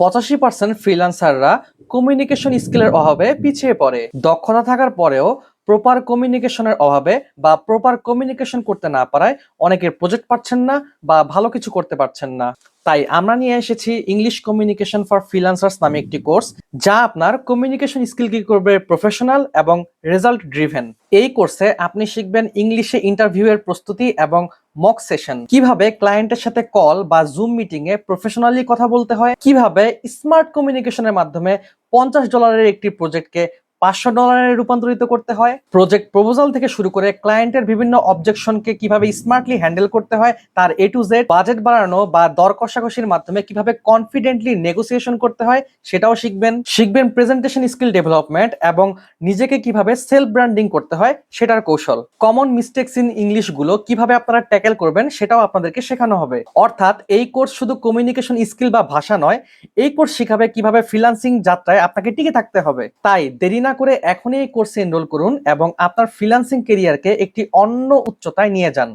পঁচাশি percent ফ্রিলান্সাররা communication স্কিলের অভাবে পিছিয়ে পড়ে। দক্ষতা থাকার পরেও প্রপার কমিউনিকেশনের অভাবে বা প্রপার কমিউনিকেশন করতে না পারায় অনেকের প্রজেক্ট পাচ্ছেন না বা ভালো কিছু করতে পারছেন না। তাই আমরা নিয়ে এসেছি ইংলিশ কমিউনিকেশন ফর ফ্রিল্যান্সার্স নামে একটি কোর্স যা আপনার কমিউনিকেশন স্কিল কি করবে প্রফেশনাল এবং রেজাল্ট ড্রিভেন এই কোর্সে আপনি শিখবেন ইংলিশে ইন্টারভিউ এর প্রস্তুতি এবং মক সেশন কীভাবে ক্লায়েন্টের সাথে কল বা জুম মিটিং এ প্রফেশনালি কথা বলতে হয়? কীভাবে স্মার্ট কমিউনিকেশনের মাধ্যমে পঞ্চাশ ডলারের একটি প্রজেক্টকে পাঁচশো ডলারে রূপান্তরিত করতে হয়। প্রজেক্ট প্রপোজাল থেকে শুরু করে ক্লায়েন্টের বিভিন্ন অবজেকশনকে কীভাবে স্মার্টলি হ্যান্ডেল করতে হয়, তার এ টু জেড বাজেট বাড়ানো বা দর কষাকষির মাধ্যমে কীভাবে কনফিডেন্টলি নেগোসিয়েশন করতে হয়, সেটাও শিখবেন। শিখবেন প্রেজেন্টেশন স্কিল ডেভেলপমেন্ট এবং নিজেকে কীভাবে সেলফ ব্র্যান্ডিং করতে হয়, সেটার কৌশল। কমন মিস্টেকস ইন ইংলিশগুলো কীভাবে আপনারা ট্যাকেল করবেন, সেটাও আপনাদেরকে শেখানো হবে। অর্থাৎ এই কোর্স শুধু কমিউনিকেশন স্কিল বা ভাষা নয়, এই কোর্স শিখাবে কীভাবে ফ্রিল্যান্সিং যাত্রায় আপনাকে টিকে থাকতে হবে। তাই দেরি না করে এখনই এই কোর্সে এনরোল করুন এবং আপনার ফ্রিল্যান্সিং কেরিয়ারকে একটি অন্য উচ্চতায় নিয়ে যান।